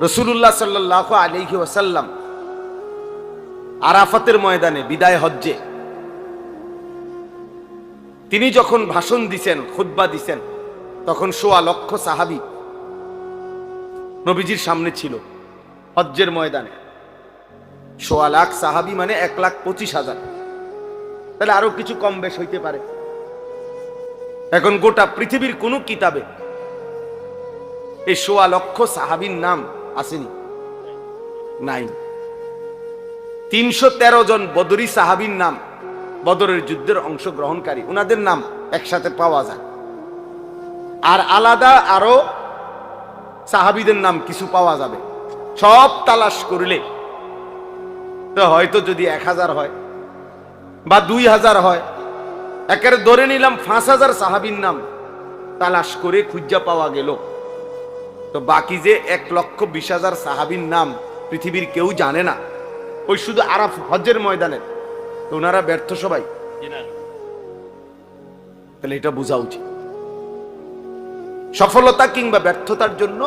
রসুল্লাহ সাল্লাহ আলহি ওয়াসাল্লাম আরাফাতের ময়দানে বিদায় হজ্জে। তিনি যখন ভাষণ দিছেন খুদ্া দিছেন, তখন সোয়া লক্ষ সাহাবি নবীজির সামনে ছিল হজ্জের ময়দানে। সোয়া লাখ সাহাবি মানে এক লাখ পঁচিশ হাজার। তাহলে আরও কিছু কম বেশ হইতে পারে। এখন গোটা পৃথিবীর কোন কিতাবে এই সোয়া লক্ষ সাহাবির নাম আসেনি। নাই। তিনশো তেরো জন বদরি সাহাবির নাম বদরের যুদ্ধের অংশগ্রহণকারী ওনাদের নাম একসাথে পাওয়া যায়। আর আলাদা আরও সাহাবিদের নাম কিছু পাওয়া যাবে। সব তালাশ করলে হয়তো যদি এক হাজার হয় বা দুই হাজার হয় একেবারে ধরে নিলাম পাঁচ হাজার সাহাবির নাম তালাশ করে খুঁজা পাওয়া গেল। তো বাকি যে এক লক্ষ বিশ হাজার সাহাবির নাম পৃথিবীর কেউ জানে না, ওই শুধু আরাফ হজ্জের ময়দানে। তো ওনারা ব্যর্থ সবাই। তাহলে এটা বোঝা উচিত। সফলতা কিংবা ব্যর্থতার জন্য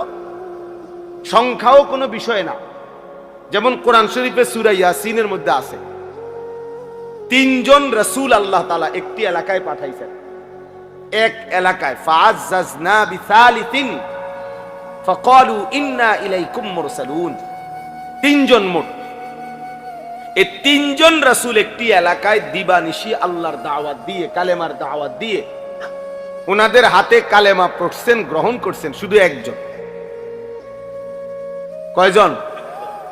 সংখ্যাও কোনো বিষয় না। যেমন কোরআন শরীফে সুরা ইয়াসিনের মধ্যে আছে, তিনজন রসুল আল্লাহ তালা একটি এলাকায় পাঠাইছেন। এক এলাকায় ফাজাজনা বিসালিতিন ফাকালু ইন্না ইলাইকুম মুরসালুন। তিনজন মোট। এই তিনজন রাসূল একটি এলাকায় দিবানিশি আল্লাহর দাওয়াত দিয়ে, কালেমার দাওয়াত দিয়ে, ওনাদের হাতে কালেমা পড়ছেন, গ্রহণ করছেন শুধু একজন। কয়জন?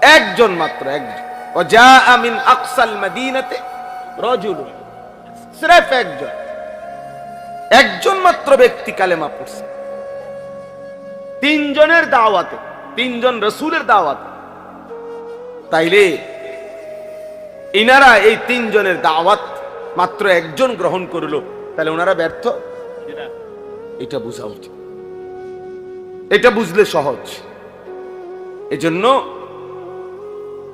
একজন মাত্র, একজন। ওজা আমিন আকসাল মদিনাতে রজুল স্রেফ একজন। একজন মাত্র ব্যক্তি কালেমা পড়ছে। তিনজনের দাওয়াতে, তিনজন রসুলের দাওয়াতে। তাইলে ইনারা এই তিনজনের দাওয়াত মাত্র একজন গ্রহণ করল তাহলে ওনারা ব্যর্থ? এটা বোঝা উচিত। এটা বুঝলে সহজ। এজন্য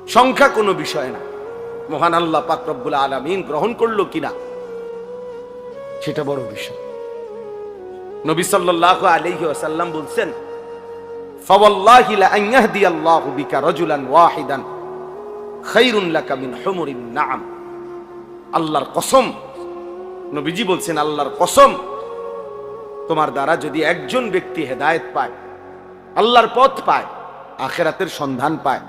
সংখ্যা কোনো বিষয় না। মহান আল্লাহ পাক রব্বুল আলামিন গ্রহণ করল কিনা, সেটা বড় বিষয়। নবী সাল্লাল্লাহু আলাইহি ওয়াসাল্লাম বলছেন ফাওয়াল্লাহি লা আন ইয়াহদিয়াল্লাহু বিকা রাজুলান ওয়াহিদান খাইরুন লাকা মিন হুমুরিন নাআম। আল্লাহর কসম নবীজি বলছেন আল্লাহর কসম তোমার দ্বারা যদি একজন ব্যক্তি হেদায়েত পায় আল্লাহর পথ পায় আখেরাতের সন্ধান পায়।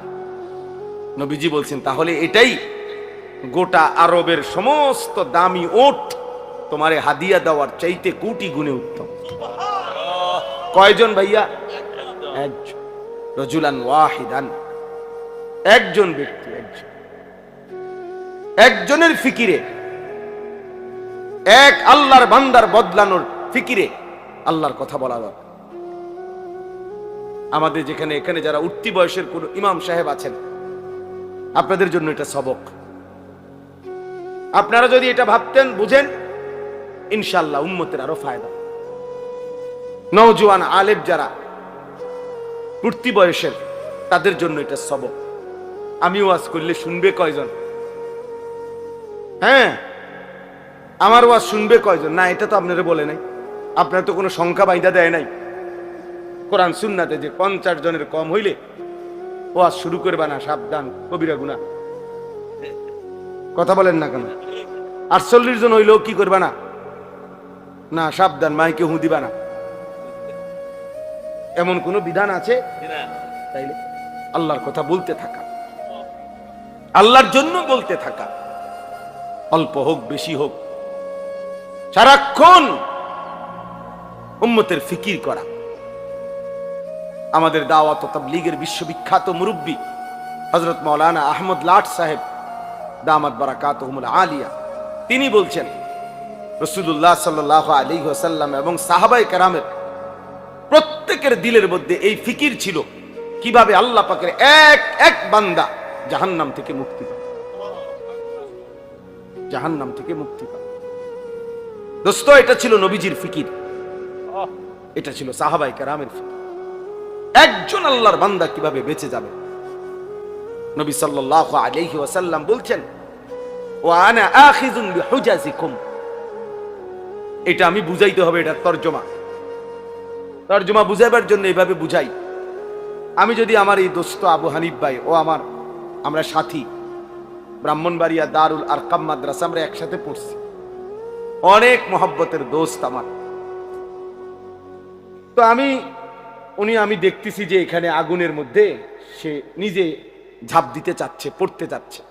নবীজি বলছেন তাহলে এটাই গোটা আরবের সমস্ত দামি ওট তোমারে হাদিয়া দেওয়ার চাইতে কোটি গুণে উত্তম। কয়জন ভাইয়া? একজন রজুলান ওয়াহিদান। একজন ব্যক্তি, একজন। একজনের ফিকিরে। এক আল্লাহর বান্দার বদলানোর ফিকিরে আল্লাহর কথা বলা দরকার। আমাদের যেখানে, এখানে যারা উঠতি বয়সের কোন ইমাম সাহেব আছেন, আপনাদের জন্য এটা সবক। আপনারা যদি এটা ভাবতেন, বুঝেন ইনশাল্লাহ উম্মতের আরও ফায়দা। নওজোয়ান আলেব যারা উঠতি বয়সের, তাদের জন্য এটা সবক। আমি ওয়াজ করলে শুনবে কয়জন? হ্যাঁ আমার ওয়াজ শুনবে কয়জন? না, এটা তো আপনারা বলে নাই। আপনার তো কোনো সংখ্যা বাইদা দেয় নাই। কোরআন সুন্নাতে যে পঞ্চাশ জনের কম হইলে ওয়াজ শুরু করবে না সাবধান, কবিরা গুনা কথা বলেন না কেন? আটচল্লিশ জন হইলেও কি করবে না? না, সাবধান, মাইকে হুঁ দিবা না এমন কোন বিধান আছে? তাইলে আল্লাহর কথা বলতে থাকা। আল্লাহর জন্য বলতে থাকা। অল্প হোক বেশি হোক। সারাক্ষণ উম্মতের ফিকির করা। আমাদের দাওয়াত তাবলীগের বিশ্ববিখ্যাত মুরব্বী হজরত মৌলানা আহমদ লাট সাহেব দামাত বারাকাত আলিয়া তিনি বলছেন রসুল্লাহ সাল্লাহ আলী ওসাল্লাম এবং সাহাবাই কারামের প্রত্যেকের দিলের মধ্যে এই ফিকির ছিল। কীভাবে আল্লাহ পাকের এক এক বান্দা জাহান্নাম থেকে মুক্তি পায়। জাহান্নাম থেকে মুক্তি পায়। দোস্ত, এটা ছিল নবীজির ফিকির। এটা ছিল সাহাবাই কারামের ফিকির। একজন আল্লাহর বান্দা কীভাবে বেঁচে যাবে? নবী সাল্লাল্লাহু আলাইহি ওয়াসাল্লাম বলছেন, ওয়া আনা বিহুজাজিকুম। এটা আমি বুঝাইতে হবে, এটা তরজমা। তরজমা বুঝাইবার জন্য এইভাবে বুঝাই। আমি যদি আমার এই দোস্ত আবু হানিফ ভাই ও আমার, আমরা সাথী, ব্রাহ্মণবাড়িয়া দারুল আরকাম মাদ্রাসা, আমরা একসাথে পড়ছি। অনেক মহব্বতের দোস্ত আমার। তো আমি, উনি আমি দেখতেছি যে এখানে আগুনের মধ্যে সে নিজে ঝাঁপ দিতে চাচ্ছে, পড়তে চাচ্ছে।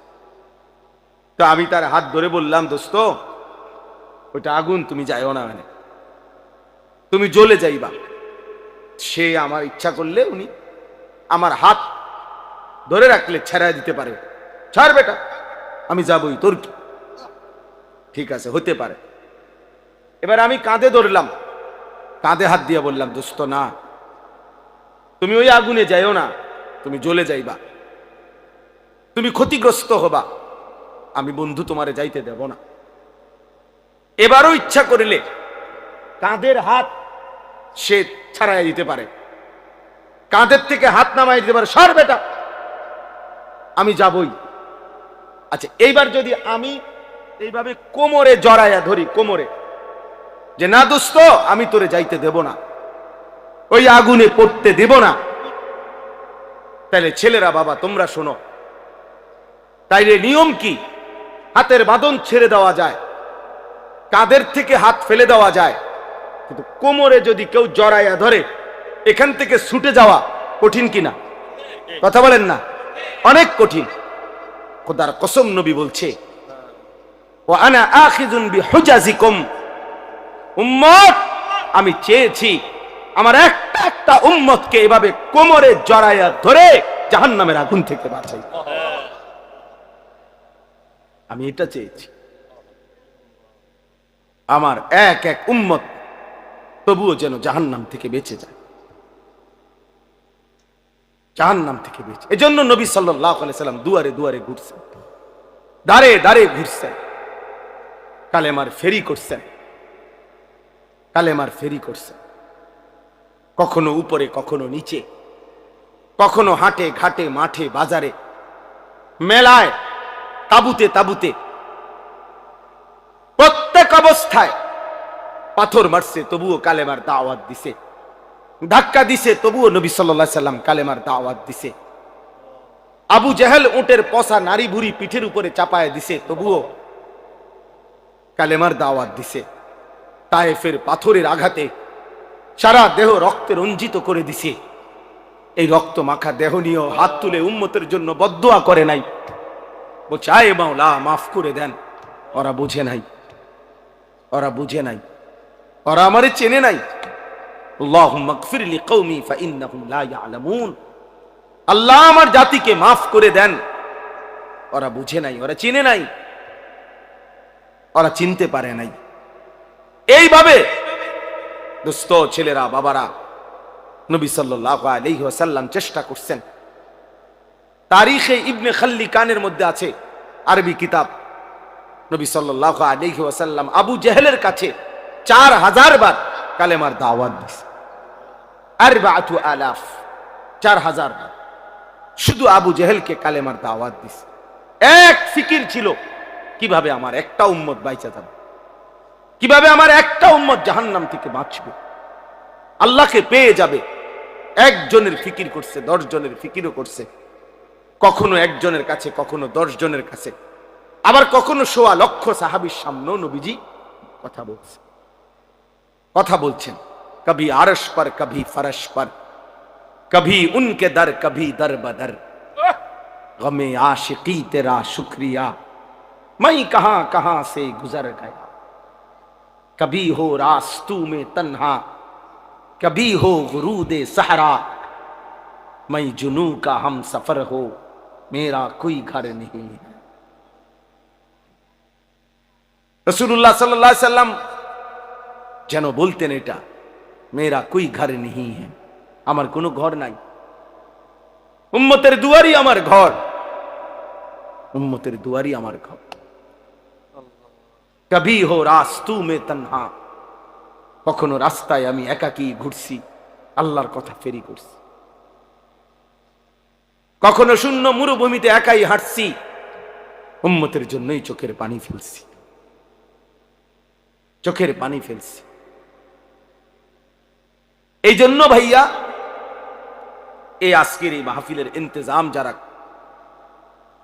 তো আমি তার হাত ধরে বললাম, দোস্ত ওটা আগুন, তুমি যাইও না মানে তুমি জ্বলে যাইবা। সে আমার ইচ্ছা করলে উনি আমার হাত ধরে রাখলে ছেড়া দিতে পারে। ছাড় বেটা, আমি যাবই, তোর কি? ঠিক আছে, হতে পারে। এবার আমি কাঁধে ধরলাম। কাঁধে হাত দিয়ে বললাম, দোস্ত, না। তুমি ওই আগুনে যাইও না, তুমি জ্বলে যাইবা। তুমি ক্ষতিগ্রস্ত হবা। আমি বন্ধু তোমারে যাইতে দেব না। এবারও ইচ্ছা করিলে কাঁধের হাত সে ছাড়াই দিতে পারে। কাঁধের থেকে হাত নামাই দিতে পারে। সর বেটা। আমি যাবই। আচ্ছা এইবার যদি আমি এইভাবে কোমরে জড়াইয়া ধরি, কোমরে, যে, না দোস্ত, আমি তোরে যাইতে দেব না। ওই আগুনে পড়তে দেব না। তাহলে ছেলেরা বাবা, তোমরা শোনো। তাইলে নিয়ম কি? হাতের বাঁধন ছেড়ে দেওয়া যায়। কাদের থেকে হাত ফেলে দেওয়া যায়। কিন্তু কোমরে যদি কেউ জড়াইয়া ধরে, এখান থেকে ছুটে যাওয়া কঠিন কিনা? কথা বলেন না। অনেক কঠিন। খোদার কসম নবী বলছে ও আনা আখিজুন বি উম্মত, আমি চেয়েছি আমার একটা একটা উম্মতকে এভাবে কোমরে জড়াইয়া ধরে জাহান্নামের আগুন থেকে বাঁচাই। আমি এটা চেয়েছি। আমার এক এক উম্মত তবুও যেন জাহান্নাম থেকে বেঁচে যায়। জাহান্নাম থেকে বেঁচে এজন্য নবী সাল্লাহ সাল্লাম দুয়ারে দুয়ারে ঘুরছেন। দাঁড়ে দাঁড়ে ঘুরছেন। কালেমার ফেরি করছেন। কালেমার ফেরি করছেন। কখনো উপরে, কখনো নিচে। কখনো হাটে, ঘাটে, মাঠে, বাজারে। মেলায়, তাবুতে তাবুতে। প্রত্যেক অবস্থায় পাথর মারছে, তবুও কালেমার দাওয়াত দিছে। ধাক্কা দিছে, তবুও নবী সাল্লাহ সাল্লাম কালেমার দাওয়াত দিছে। আবু জেহেল উটের পশা নারী ভুরি পিঠের উপরে চাপায় দিছে, তবুও কালেমার দাওয়াত দিছে। তায়েফের পাথরের আঘাতে সারা দেহ রক্তে রঞ্জিত করে দিছে। এই রক্ত মাখা দেহ নিয়ে হাত তুলে উম্মতের জন্য বদুয়া করে নাই। বলছে, আয় মাওলা, মাফ করে দেন। ওরা বুঝে নাই। ওরা বুঝে নাই। ওরা আমারে চেনে নাই আল্লাহ আমার জাতিকে মাফ করে দেন ওরা বুঝে নাই ওরা চিনে নাই ওরা চিনতে পারে নাই এইভাবে দোস্ত ছেলেরা বাবারা নবী সাল্লাহ আলাইহি চেষ্টা করছেন তারিখে ইবনে খাল্লি কানের মধ্যে আছে আরবি কিতাব নবী সাল্লাহ ওয়াসাল্লাম আবু জেহেলের কাছে চার হাজার বার কালেমার দাওয়াত দিছে। আরবাআতু আলাফ, চার হাজার বার। শুধু আবু জেহেলকে কালেমার দাওয়াত দিছে। এক ফিকির ছিল, কীভাবে আমার একটা উম্মত বাইচা যাবে? কীভাবে আমার একটা উম্মত জাহান্নাম থেকে বাঁচবে? আল্লাহকে পেয়ে যাবে। একজনের ফিকির করছে দশ জনের ফিকিরও করছে। কখনো একজনের কাছে, কখনো দশ জনের কাছে। আবার কখনো সোয়া লক্ষ সাহাবির সামনেও নবীজি কথা বলছে। কথা বলছেন কবি আরস পর কবি ফরস পর কবি উনকে দর কবি দর বদর গমে आशिकी तेरा शुक्रिया मैं कहां कहां से गुजर गया कभी हो रास्तू में तन्हा कभी हो गुरूद सहरा मैं जुनू का हम सफर हो मेरा कोई घर नहीं है রসুল্লাহ সাল্লাহ সাল্লাম যেন বলতেন এটা, মেয়েরা কুই ঘর নেই হ্যাঁ? আমার কোনো ঘর নাই। উম্মতের দুয়ারই আমার ঘর। উম্মতের দুয়ারই আমার ঘর। কবি হো রাস্তু মে তন্হা। কখনো রাস্তায় আমি একাকি ঘুরছি, আল্লাহর কথা ফেরি করছি। কখনো শূন্য মরুভূমিতে একাই হাঁটছি, উম্মতের জন্যই চোখের পানি ফেলছি। চোখের পানি ফেলছি। এই জন্য ভাইয়া, এই আজকের এই মাহফিলের ইন্তজাম যারা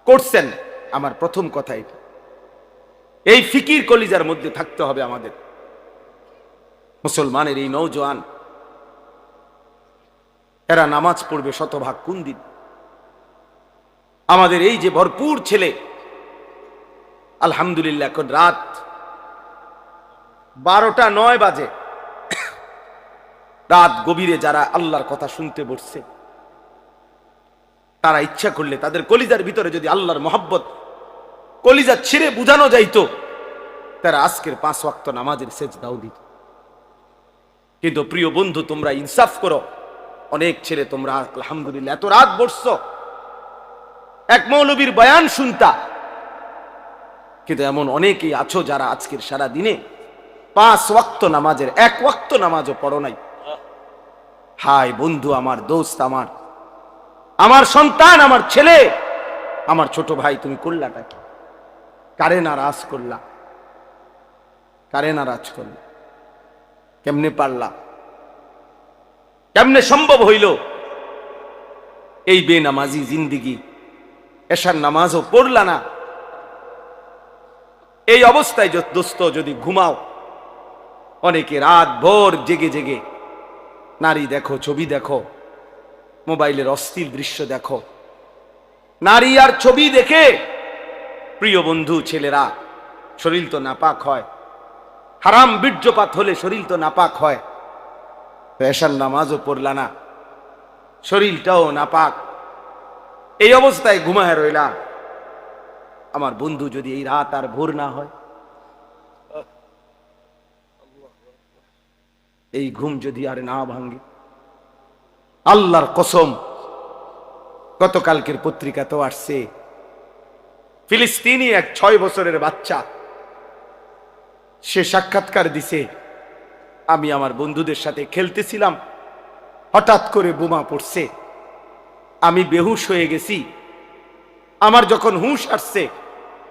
করছেন, আমার প্রথম কথা এটা। এই ফিকির কলিজার মধ্যে থাকতে হবে আমাদের। মুসলমানের এই নৌজওয়ান এরা নামাজ পড়বে শতভাগ কোন দিন? আমাদের এই যে ভরপুর ছেলে, আলহামদুলিল্লাহ এখন রাত বারোটা নয় বাজে। রাত গভীরে যারা আল্লাহর কথা শুনতে বসছে, তারা ইচ্ছা করলে তাদের কলিজার ভিতরে যদি আল্লাহর মহব্বত, কলিজা ছিঁড়ে বুঝানো যাইতো, তারা আজকের পাঁচ ওয়াক্ত নামাজের সেজ দাও দিত। কিন্তু প্রিয় বন্ধু, তোমরা ইনসাফ করো। অনেক ছেলে তোমরা, আলহামদুলিল্লাহ, এত রাত বসছ। এক মৌলবীর বয়ান শুনতা। কিন্তু এমন অনেকেই আছো যারা আজকের সারা দিনে পাঁচ ওয়াক্ত নামাজের, এক ওয়াক্ত নামাজও পড়ো নাই। হায় বন্ধু, আমার দোস্ত আমার। আমার সন্তান, আমার ছেলে। আমার ছোট ভাই, তুমি করলাটা কি? কারে নারাজ করলা? কারে নারাজ করলা? কেমনে পারলা? কেমনে সম্ভব হইল? এই বেনামাজি জিন্দিগি এসার নামাজও পড়লা না। এই অবস্থায় দোস্ত, যদি ঘুমাও, অনেকে রাত ভোর জেগে জেগে নারী দেখো, ছবি দেখো, মোবাইলের অস্থির দৃশ্য দেখো। নারী আর ছবি দেখে প্রিয় বন্ধু, ছেলেরা, শরীর তো নাপাক হয়। হারাম বীর্যপাত হলে শরীর তো নাপাক হয়। এশার নামাজও পড়লা না, শরীরটাও নাপাক। এই অবস্থায় ঘুমায় রইলা আমার বন্ধু যদি এই রাত আর ভোর না হয় এই ঘুম যদি আর না ভাঙ্গে আল্লাহর কসম, গতকালকের পত্রিকাতেও আসছে, ফিলিস্তিনি এক ছয় বছরের বাচ্চা, সে সাক্ষাৎকার দিছে, আমি আমার বন্ধুদের সাথে খেলতেছিলাম, হঠাৎ করে বোমা পড়ছে, আমি বেহুশ হয়ে গেছি, আমার যখন হুঁশ আসছে,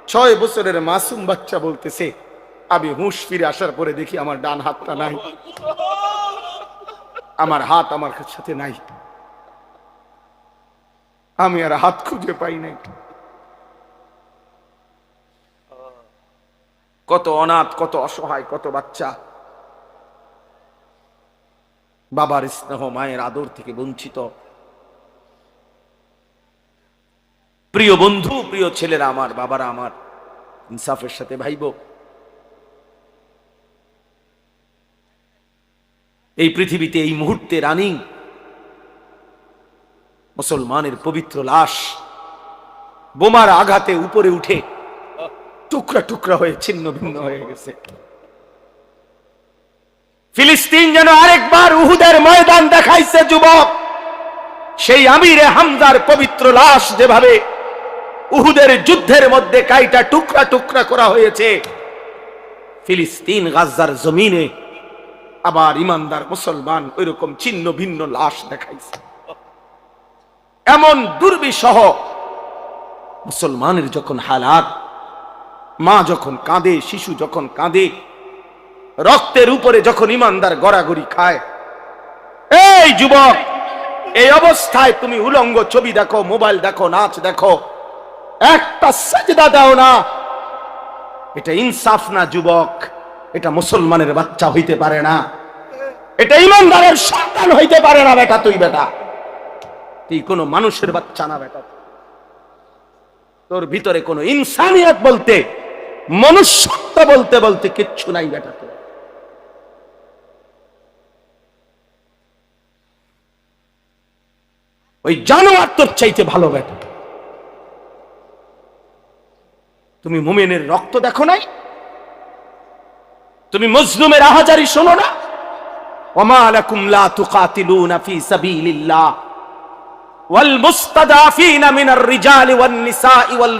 ছয় বছরের মাসুম বাচ্চা বলতেছে আমি হুঁশ ফিরে আসার পরে দেখি আমার ডান হাতটা নাই। আমার হাত আমার সাথে নাই। আমি আর হাত খুঁজে পাই নাই। কত অনাথ, কত অসহায়, কত বাচ্চা। বাবার স্নেহ, মায়ের আদর থেকে বঞ্চিত। প্রিয় বন্ধু, প্রিয় ছেলেরা, আমার বাবারা, আমার ইনসাফের সাথে ভাইব। এই পৃথিবীতে এই মুহূর্তে রানিং মুসলমানের পবিত্র লাশ বোমার আঘাতে উপরে উঠে টুকরা টুকরা হয়ে, ছিন্ন ভিন্ন হয়ে গেছে। ফিলিস্তিন যেন আরেকবার উহুদের ময়দান দেখাইছে, যুবক। সেই আমিরে হামদার পবিত্র লাশ যেভাবে উহুদের যুদ্ধের মধ্যে কাইটা টুকরা টুকরা করা হয়েছে, ফিলিস্তিন গাজার জমিনে আবার ইমানদার মুসলমান ওইরকম ছিন্ন ভিন্ন লাশ দেখাইছে। এমন দুর্বিসহ মুসলমানের যখন হালাত, মা যখন কাঁদে, শিশু যখন কাঁদে, রক্তের উপরে যখন ইমানদার গড়াগড়ি খায়, এই যুবক, এই অবস্থায় তুমি উলঙ্গ ছবি দেখো, মোবাইল দেখো, নাচ দেখো, একটা সাজদা দাও না। এটা ইনসাফ না যুবক। এটা মুসলমানের বাচ্চা হইতে পারে না। এটা ইমানদারের সন্তান হইতে পারে না বেটা তুই বেটা। তুই কোনো মানুষের বাচ্চা না বেটা। তোর ভিতরে কোনো ইনসানিয়ত বলতে, মনুষ্যত্ব বলতে বলতে কিচ্ছু নাই বেটা তোর। ওই জানোয়ার তোর চাইতে ভালো বেটা। তুমি মুমেনের রক্ত দেখো নাই? তুমি মজলুমের আহাজারি শোনো না। ওমালাকুম লা তুকাতিলুনা ফি সাবিলিল্লাহ। ওয়াল মুস্তাদাফিনা মিনার রিজালি ওয়ান নিসাই ওয়াল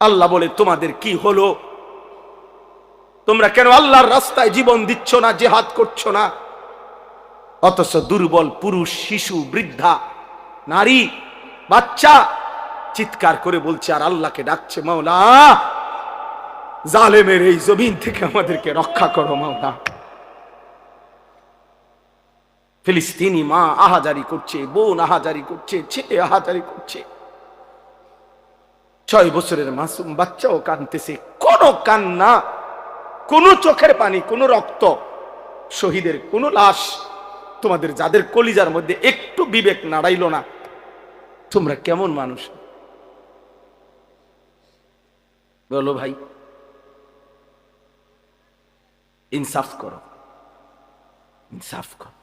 আল্লাহ বলে, তোমাদের কি হলো? তোমরা কেন আল্লাহর রাস্তায় জীবন দিচ্ছ না, জেহাদ করছ না? অথচ দুর্বল পুরুষ, শিশু, বৃদ্ধা, নারী, বাচ্চা চিৎকার করে বলছে, আর আল্লাহকে ডাকছে মাওলা। জালেমের এই জমিন থেকে আমাদেরকে রক্ষা করো মাওলা। ফিলিস্তিনি মা আহাজারি করছে, বোন আহাজারি করছে, ছেলে আহাজারি করছে। ছয় বছরের মাসুম বাচ্চাও কানতেছে। কোনো কান্না, কোনো চোখের পানি, কোনো রক্ত, শহীদের কোনো লাশ তোমাদের যাদের কলিজার মধ্যে একটু বিবেক নাড়াইল না, তোমরা কেমন মানুষ? বলো ভাই, ইনসাফ করো ইনসাফ করো।